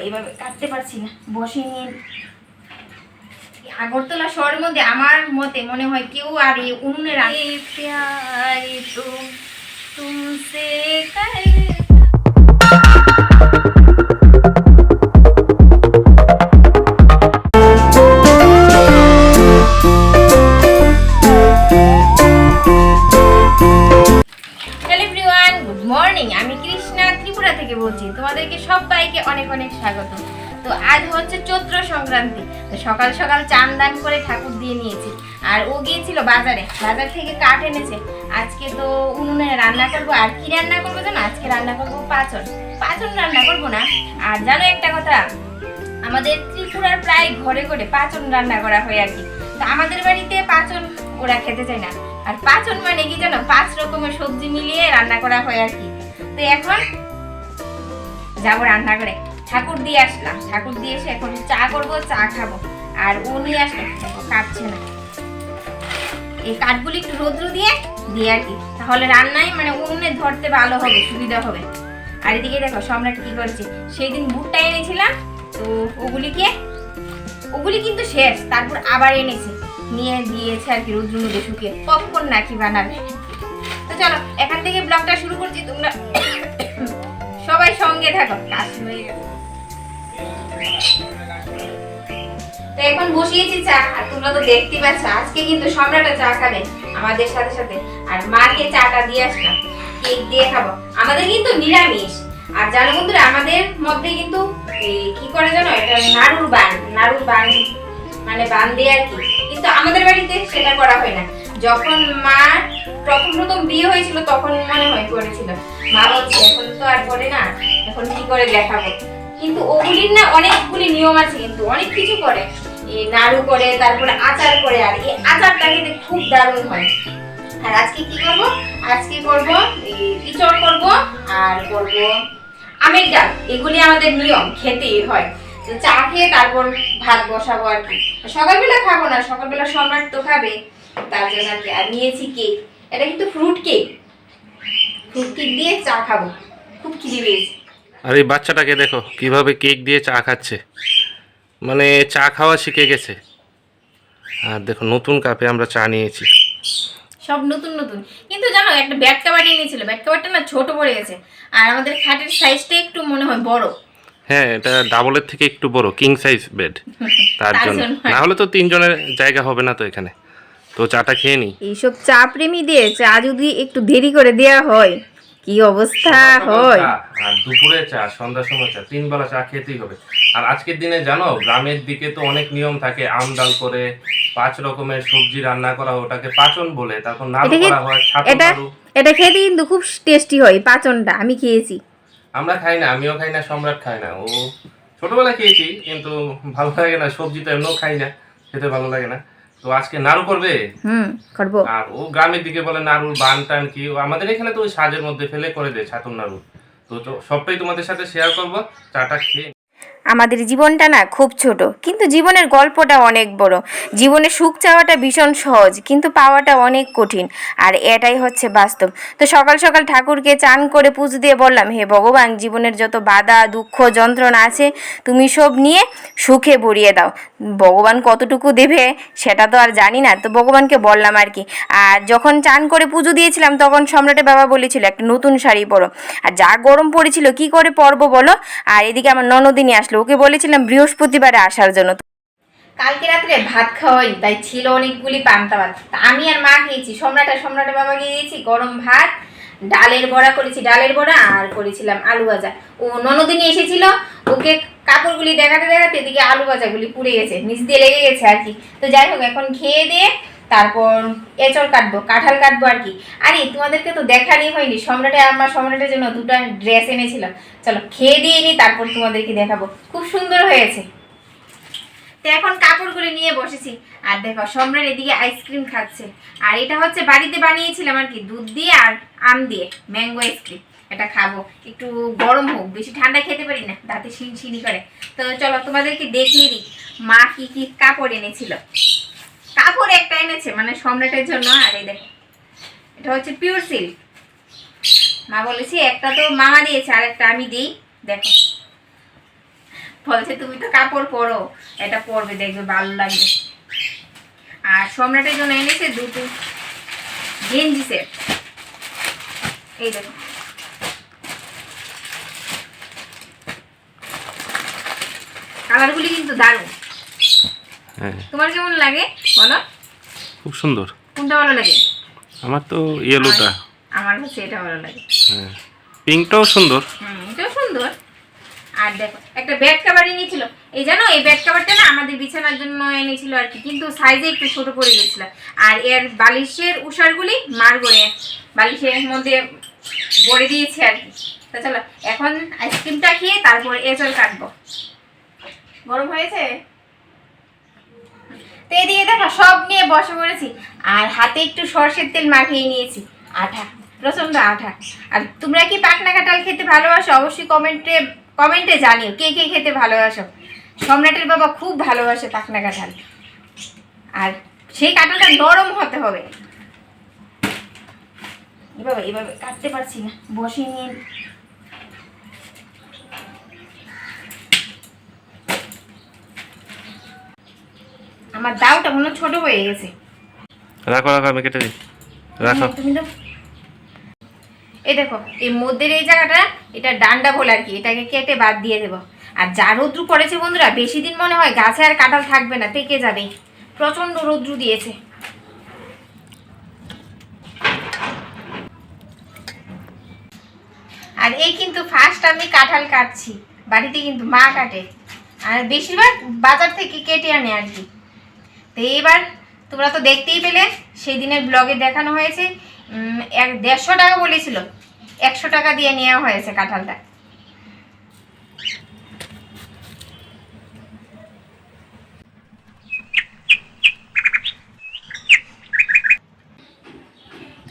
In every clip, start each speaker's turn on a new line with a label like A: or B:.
A: এইভাবে কাটতে পারছি না বসে নিয়ে আগরতলা শহরের মধ্যে আমার মতে মনে হয় কেউ আর এই উনুনে মর্নিং আমি কৃষ্ণা ত্রিপুরা থেকে বলছি। তোমাদেরকে সবাইকে অনেক অনেক স্বাগত। তো আজ হচ্ছে চৈত্র সংক্রান্তি। তো সকাল সকাল চান দান করে ঠাকুর দিয়ে নিয়েছি। আর ও গিয়েছিল বাজারে। বাজার থেকে কাঠ এনেছে। আজকে তো উনুনে রান্না করব। আর কি রান্না করব জানো? আজকে রান্না করব পাচন পাচন রান্না করব না। আর জানো একটা কথা? আমাদের ত্রিপুরার প্রায় ঘরে ঘরে পাচন রান্না করা হয় আর কি। তো আমাদের বাড়িতে পাচন ওরা খেতে চায় না। আর পাচন মানে কি জানো? পাঁচ রকমের সবজি মিলিয়ে রান্না করা হয় আর কি। তো এখন যাব রান্না করে ঠাকুর দিয়ে আসলাম। ঠাকুর দিয়ে এসে এখন চা করব, চা খাব। আর ও নিয়ে আসলো। কাটছে না। এই কাঠগুলি একটু রৌদ্র দিয়ে দিয়ে আর কি। তাহলে রান্নায় মানে উনুনে ধরতে ভালো হবে, সুবিধা হবে। আর এদিকে দেখো, সম্রাট কি করছে? সেই দিন বুটটা এনেছিলাম, তো ওগুলিকে, ওগুলি কিন্তু শেষ। তারপর আবার এনেছে। নিয়ে দিয়েছে আর কি রৌদ্র মধ্যে শুকিয়ে। পপকর্ন নাকি বানাবে। তো চলো, এখান থেকে ব্লগটা শুরু করছি। তোমরা সবাই সঙ্গে থাকো। তো এখন বসিয়েছি চা, আর তোমরা তো দেখতেই পাচ্ছ, আজকে কিন্তু চা খাবে আমাদের সাথে সাথে। আর মাকে চাটা দিয়ে আসলাম, কেক দিয়ে খাব। আমাদের কিন্তু নিরামিষ। আর জানো বন্ধুরা, আমাদের মধ্যে কিন্তু কি করে জানো, এটা নাড়ুর বান নাড়ুর বান মানে বান দিয়ে আর কি। কিন্তু আমাদের বাড়িতে সেটা করা হয় না। যখন মা প্রথম প্রথম বিয়ে হয়েছিল, তখন মনে হয় করেছিল, মা বলছে, এখন তো আর করে না, এখন কি করে দেখাবো? কিন্তু ওগুলির না অনেকগুলি নিয়ম আছে, কিন্তু অনেক কিছু করে। এই নাড়ু করে, তারপরে আচার করে, আর এই আচারটা খেতে খুব দারুণ হয়। আর আজকে কি করব? আজকে করব ইচড় করব, আর করব আমের ডাল। এগুলি আমাদের নিয়ম, খেতেই হয়। চা খেয়ে তারপর ভাত বসাবো আর কি। সকালবেলা খাব না, সকালবেলা সম্রাট তো খাবে। তার জন্য আর কি। আর নিয়েছি কেক এটা কিন্তু ফ্রুট কেক ফ্রুট কেক দিয়ে চা খাব। খুব খিদে পেয়েছে।
B: আর এই বাচ্চাটাকে দেখো কীভাবে কেক দিয়ে চা খাচ্ছে। মানে চা খাওয়া শিখে গেছে। আর দেখো নতুন কাপে আমরা চা নিয়েছি।
A: সব নতুন নতুন। কিন্তু জানো একটা ব্যাট কাভার নিয়েছিল। ব্যাট কাভারটা না ছোট পড়ে গেছে। আর আমাদের খাটের সাইজটা একটু মনে হয় বড়।
B: হ্যাঁ এটা ডাবলের থেকে একটু বড় কিং সাইজ বেড তার জন্য। না হলে তো তিনজনের জায়গা হবে না তো এখানে। তো চাটা খেয়ে নি?
A: এইসব চা প্রেমীদের চা যদি একটু দেরি করে দেয়া হয় কি অবস্থা হয়?
B: আর দুপুরে চা সন্ধ্যার সময় চা তিন বেলা চা খেতেই হবে। আর আজকের দিনে জানো গ্রামের দিকে তো অনেক নিয়ম থাকে আম ডাল করে পাঁচ রকমের সবজি রান্না করা হয় ওটাকে পাচন বলে তারপর নাড়ু করা হয় ছাতু
A: এটা
B: নাড়ু।
A: এটা খেতে কিন্তু খুব টেস্টি হয় পাচনটা আমি খেয়েছি।
B: আমরা খাই না আমিও খাই না সম্রাট খাই না। ও ছোটবেলায় খেয়েছি কিন্তু ভালো লাগে না সবজি তো এমনিও খাই না খেতে ভালো লাগে না। তো আজকে নাড়ু করবে?
A: হুম করব।
B: আর ও গ্রামের দিকে বলে নাড়ুর বান টান কি? আমাদের এখানে তো ওই সাজের মধ্যে ফেলে করে দেয় ছাতুর নাড়ু। তো তো সবটাই তোমাদের সাথে শেয়ার করব। চাটা খেয়ে
A: আমাদের জীবনটা না খুব ছোট, কিন্তু জীবনের গল্পটা অনেক বড়। জীবনে সুখ চাওয়াটা ভীষণ সহজ, কিন্তু পাওয়াটা অনেক কঠিন, আর এটাই হচ্ছে বাস্তব। তো সকাল সকাল ঠাকুরকে চান করে পুজো দিয়ে বললাম, হে ভগবান, জীবনের যত বাধা, দুঃখ, যন্ত্রণা আছে, তুমি সব নিয়ে সুখে ভরিয়ে দাও। ভগবান কতটুকু দেবে সেটা তো আর জানি না। তো ভগবানকে বললাম আর কি, আর যখন চান করে পুজো দিয়েছিলাম, তখন সম্রাটের বাবা বলেছিল, একটা নতুন শাড়ি পরো। আর যা গরম পড়েছিল, কি করে পরবো বলো? আর এদিকে আমার ননদিনী আসলো ওকে বলেছিলাম বৃহস্পতিবারে আসার জন্য। কালকে রাত্রে ভাত খাওয়াই, তাই ছিল অনেকগুলি পান্তা ভাত। আমি আর মা খেয়েছি, সম্রাট আর সম্রাটের বাবাকে দিয়েছি গরম ভাত, ডালের বড়া করেছি, ডালের বড়া আর করেছিলাম আলু ভাজা। ও ননদিনী এসেছিল, ওকে কাপড়গুলি দেখাতে দেখাতে এদিকে আলু ভাজাগুলি পুড়ে গেছে, নিচ দিয়ে লেগে গেছে আর কি। তো যাই হোক, এখন খেয়ে দিয়ে তারপর এঁচড় কাটবো, কাঁঠাল কাটবো আর কি। আরে, তোমাদেরকে তো দেখারই হয়নি। সম্রাটে আমার সম্রাটের জন্য দুটো ড্রেস এনেছিলাম। চলো, খেয়ে দিয়ে নি, তারপর তোমাদেরকে দেখাবো। খুব সুন্দর হয়েছে। তো এখন কাপড়গুলো নিয়ে বসেছি। আর দেখো, সম্রাট এদিকে আইসক্রিম খাচ্ছে। আর এটা হচ্ছে বাড়িতে বানিয়েছিলাম আর কি, দুধ দিয়ে আর আম দিয়ে, ম্যাঙ্গো আইসক্রিম। এটা খাব। একটু গরম হোক, বেশি ঠান্ডা খেতে পারি না, দাঁতে শিনশিনি করে। তো চলো, তোমাদেরকে দেখিয়ে দিই মা কি কি কাপড় এনেছিল। কাপড় একটা এনেছে মানে সম্রাটের জন্য। আর এই দেখো, এটা হচ্ছে পিওর সিল্ক মা বলেছি, একটা তো মামা দিয়েছে, আর একটা আমি দিই। দেখো। বলছে, তুমি তো কাপড় পরো, এটা পরবে, দেখবে ভালো লাগবে। আর সম্রাটের জন্য এনেছে দুটো গেঞ্জি সেট এই দেখো। কালারগুলি কিন্তু দারুণ। তোমার কেমন লাগে বলো?
B: খুব সুন্দর।
A: কোনটা ভালো লাগে?
B: আমার তো ইয়েলোটা
A: আমার হচ্ছে এটা ভালো লাগে।
B: হ্যাঁ। পিঙ্কটাও সুন্দর।
A: হুম এটাও সুন্দর। আর দেখো একটা বেড কাভার এনেছিল এই জানো এই বেড কাভারটা না আমাদের বিছানার জন্য এনেছিল আর কি কিন্তু সাইজে একটু ছোট পড়ে গেছিল। আর এর বালিশের উষারগুলি মার করে বালিশের মধ্যে ভরে দিয়েছি আর কি। তা চলো এখন আইসক্রিমটা খেয়ে তারপর এঁচড় কাটবো। গরম হয়েছে? তো এদিকে দেখো, সব নিয়ে বসে পড়েছি। আর হাতে একটু সর্ষের তেল মাখিয়ে নিয়েছি। আঠা প্রচণ্ড আঠা। আর তোমরা কি পাকনা কাঁঠাল খেতে ভালোবাসো? অবশ্যই কমেন্টে কমেন্টে জানিও কে কে খেতে ভালোবাসো। সম্রাটের বাবা খুব ভালোবাসে পাকনা কাঁঠাল। আর সেই কাঁঠালটা নরম হতে হবে। এভাবে এভাবে কাটতে পারছি না। বসে নিয়ে আমার দাওটা মনে ছোট হয়ে গেছে।
B: রাখো রাখো আমি কেটে দিই। রাখো।
A: হ্যাঁ, তুমি দাও। এই দেখো এই মধ্যের এই জায়গাটা এটা ডান্ডা বলে আর কি এটাকে কেটে বাদ দিয়ে দেবো। আর যা রৌদ্রু পড়েছে বন্ধুরা বেশি দিন মনে হয় গাছে আর কাঁঠাল থাকবে না পেকে যাবে। প্রচণ্ড রৌদ্রু দিয়েছে। আর এই কিন্তু ফার্স্ট আমি কাঁঠাল কাটছি বাড়িতে কিন্তু মা কাটে। আর বেশিরভাগ বাজার থেকে কেটে আনে আর কি। তো এবার তোমরা তো দেখতেই পেলে, সেই দিনের ব্লগে দেখানো হয়েছে। এক দেড়শো টাকা বলেছিল। একশো টাকা দিয়ে নেওয়া হয়েছে কাঁঠালটা।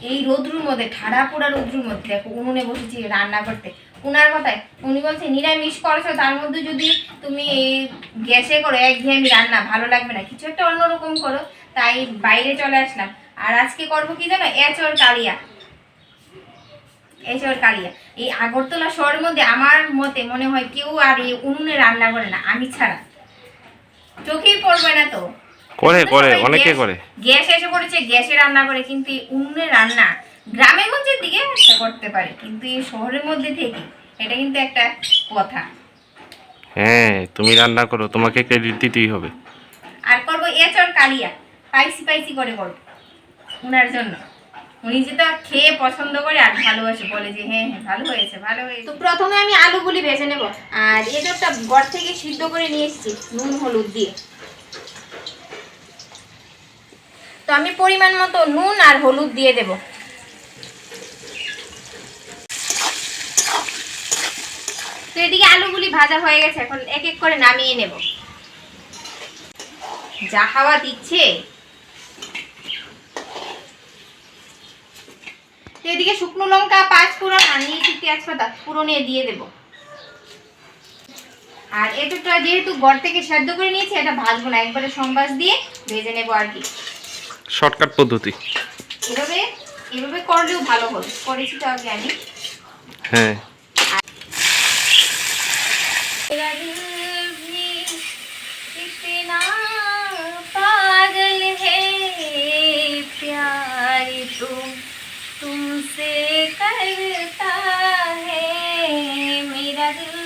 A: এই রোদ্রুর মধ্যে, ঠাড়া পোড়া রোদ্রুর মধ্যে, দেখো, উনুনে বসেছি রান্না করতে। উনার কথায়। উনি বলছে নিরামিষ করেছ তার মধ্যে যদি তুমি এই গ্যাসে করো একঘেয়েমি রান্না ভালো লাগবে না। কিছু একটা অন্যরকম করো তাই বাইরে চলে আসলাম। আর আজকে করব কি জানো? এচর কালিয়া। এচর কালিয়া। এই আগরতলা শহরের মধ্যে আমার মতে মনে হয় কেউ আর এই উনুনে রান্না করে না আমি ছাড়া। চোখেই পড়বে না তো।
B: করে করে অনেকে
A: গ্যাস-
B: করে।
A: গ্যাস এসে পড়েছে গ্যাসে রান্না করে কিন্তু উনুনে রান্না গ্রামে গঞ্জের দিকে একটা করতে পারে কিন্তু এই শহরের মধ্যে থেকে এটা কিন্তু একটা কথা।
B: হ্যাঁ তুমি রান্না করো তোমাকে ক্রেডিট দিতেই হবে।
A: আর করব এচর কালিয়া স্পাইসি স্পাইসি করে করব উনার জন্য। উনি যেটা খেয়ে পছন্দ করে আর ভালোবাসে বলে যে হ্যাঁ হ্যাঁ ভালো হয়েছে ভালো হয়েছে। তো প্রথমে আমি আলুগুলি ভেজে নেব আর এঁচড়টা ঘর থেকে সিদ্ধ করে নিয়ে এসেছি নুন হলুদ দিয়ে। তো আমি পরিমাণ মতো নুন আর হলুদ দিয়ে দেব। এদিকে আলুগুলি ভাজা হয়ে গেছে এখন এক এক করে নামিয়ে নেব। যা হাওয়া দিচ্ছে। তো এদিকে শুকনো লঙ্কা পাঁচ ফোড়ন আর নিয়েছি তেজপাতা পুরনে দিয়ে দেব। আর এটুকটা যেহেতু গড় থেকে সেদ্ধ করে নিয়েছি এটা ভাজবো না একবারে সম্বাস দিয়ে ভেজে নেব আর কি।
B: শর্টকাট পদ্ধতি।
A: এভাবে এভাবে করলেও ভালো হবে করেছি তো আগে আমি।
B: হ্যাঁ।
A: तुम तुमसे करता है मेरा दिल।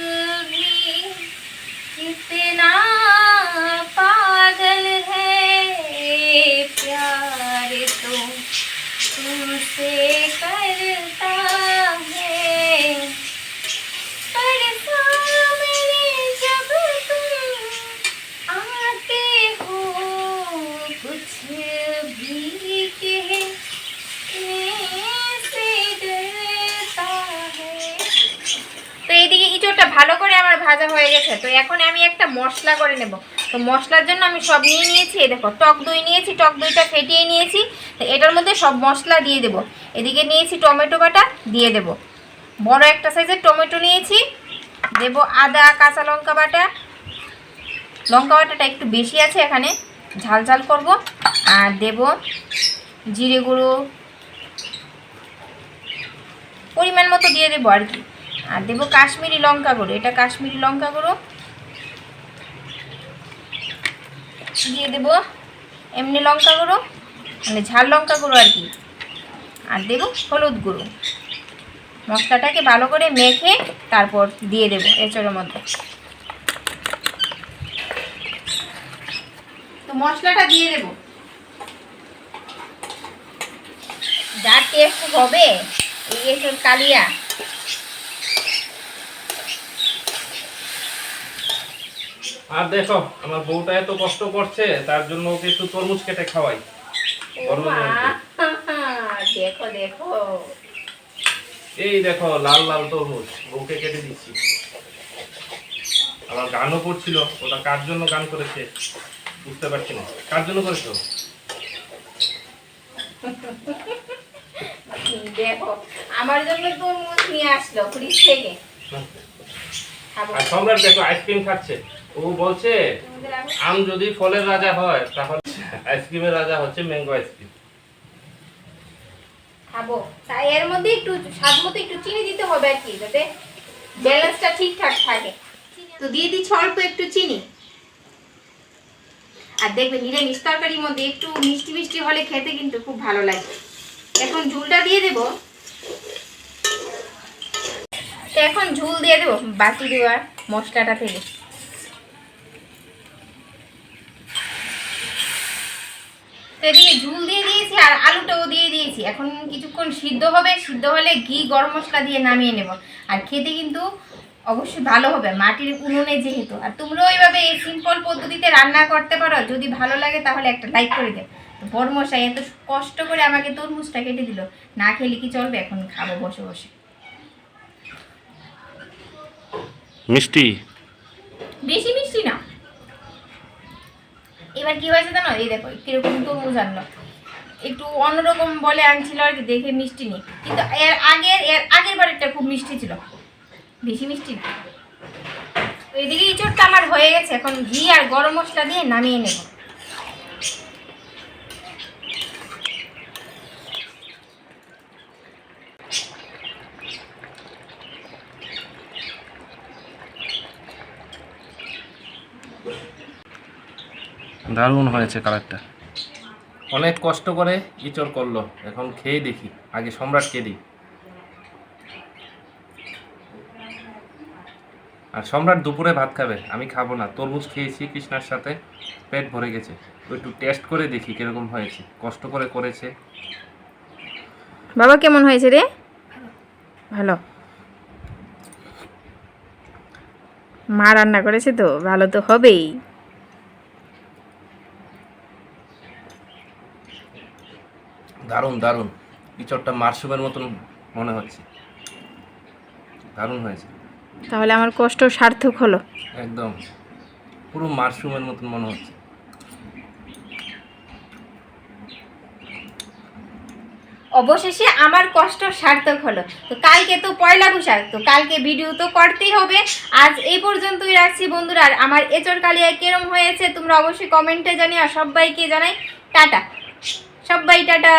A: ভাজা হয়ে গেছে। তো এখন আমি একটা মশলা করে নেব। তো মশলার জন্য আমি সব নিয়ে নিয়েছি, এই দেখো, টক দই নিয়েছি, টক দইটা ফেটিয়ে নিয়েছি। তো এটার মধ্যে সব মশলা দিয়ে দেব। এদিকে নিয়েছি টমেটো বাটা, দিয়ে দেব। বড় একটা সাইজের টমেটো নিয়েছি। দেব আদা, কাঁচা লঙ্কা বাটা। লঙ্কা বাটাটা একটু বেশি আছে এখানে, ঝাল ঝাল করব। আর দেব জিরে গুঁড়ো। পরিমাণ মতো দিয়ে দেবো আর কি। আর দেবো কাশ্মীরি লঙ্কা গুঁড়ো। এটা কাশ্মীরি লঙ্কা গুঁড়ো। দিয়ে দেব এমনি লঙ্কা গুঁড়ো মানে ঝাল লঙ্কা গুঁড়ো আর কি। আর দেবো হলুদ গুঁড়ো। মশলাটাকে ভালো করে মেখে তারপর দিয়ে দেবো এঁচড়ের মধ্যে। তো মশলাটা দিয়ে দেব। যা টেস্ট হবে, এই এঁচড় কালিয়া।
B: আর দেখো আমার বউটা এত কষ্ট করছে তার জন্য ওকে একটু তরমুজ কেটে খাওয়াই।
A: দেখো দেখো।
B: এই দেখো লাল লাল তরমুজ বউকে কেটে দিচ্ছি। আমার গানও করছিল ওটা কার জন্য গান করেছে বুঝতে পারছি না। কার জন্য করেছ
A: দেখো আমার জন্য তরমুজ নিয়ে আসলো ফ্রিজ থেকে।
B: আর সম্রাট দেখো আইসক্রিম খাচ্ছে। ও বলছে
A: আম
B: যদি ফলের রাজা হয় তাহলে আইসক্রিমের রাজা হচ্ছে ম্যাঙ্গো আইসক্রিম।
A: খাব। তাই এর মধ্যে একটু স্বাদ মতো একটু চিনি দিতে হবে আর কি যাতে ব্যালেন্সটা ঠিকঠাক থাকে। তো দিয়ে দিচ্ছি অল্প একটু চিনি। আর দেখবে নিরামিষ তরকারির মধ্যে একটু মিষ্টি মিষ্টি হলে খেতে কিন্তু খুব ভালো লাগে। এখন ঝুলটা দিয়ে দেব। এখন ঝুল দিয়ে দেবো বাকি দেওয়ার মশলাটা থেকে। তো এদিকে ঝুল দিয়ে দিয়েছি আর আলুটাও দিয়ে দিয়েছি। এখন কিছুক্ষণ সিদ্ধ হবে। সিদ্ধ হলে ঘি, গরম মশলা দিয়ে নামিয়ে নেব। আর খেতে কিন্তু অবশ্যই ভালো হবে। মাটির উনুনে যেহেতু। আর তোমরাও এইভাবে এই সিম্পল পদ্ধতিতে রান্না করতে পারো। যদি ভালো লাগে তাহলে একটা লাইক করে দেব তো বড় মশাই এত কষ্ট করে আমাকে তরমুজটা কেটে দিল। না খেলে কি চলবে? এখন খাব বসে বসে।
B: মিষ্টি
A: বেশি মিষ্টি না এবার কি হয়েছে জানো? এই দেখো, কীরকম তরমুজ আনলো। একটু অন্যরকম বলে আনছিল আর কি, দেখে মিষ্টি নেই। কিন্তু এর আগের এর আগের বারেরটা খুব মিষ্টি ছিল। বেশি মিষ্টি এদিকে ইঁচড়টা আমার হয়ে গেছে। এখন ঘি আর গরম মশলা দিয়ে নামিয়ে নেব।
B: দারুণ হয়েছে কালারটা অনেক কষ্ট করে ইচড় করল। এখন খেয়ে দেখি আগে সম্রাট সম্রাটকে দিই? আর সম্রাট দুপুরে ভাত খাবে আমি খাব না। তরমুজ খেয়েছি কৃষ্ণার সাথে পেট ভরে গেছে। তো একটু টেস্ট করে দেখি কীরকম হয়েছে। কষ্ট করে করেছে।
A: বাবা কেমন হয়েছে রে? ভালো? মা রান্না করেছে তো ভালো তো হবেই।
B: দারুণ দারুণ। ইচড়টা মাশরুমের মতন মনে হচ্ছে। দারুণ হয়েছে।
A: তাহলে আমার কষ্ট সার্থক হলো।
B: একদম। পুরো মাশরুমের মতন মনে হচ্ছে।
A: অবশেষে আমার কষ্ট সার্থক হলো। তো কালকে তো পয়লা বৈশাখ তো কালকে ভিডিও তো করতেই হবে। আজ এই পর্যন্তই রাখছি বন্ধুরা। আর আমার এচর কালিয়ায় কেরম হয়েছে তোমরা অবশ্যই কমেন্টে জানিয়ে আর সবাইকে জানাই টাটা। সবাই টাটা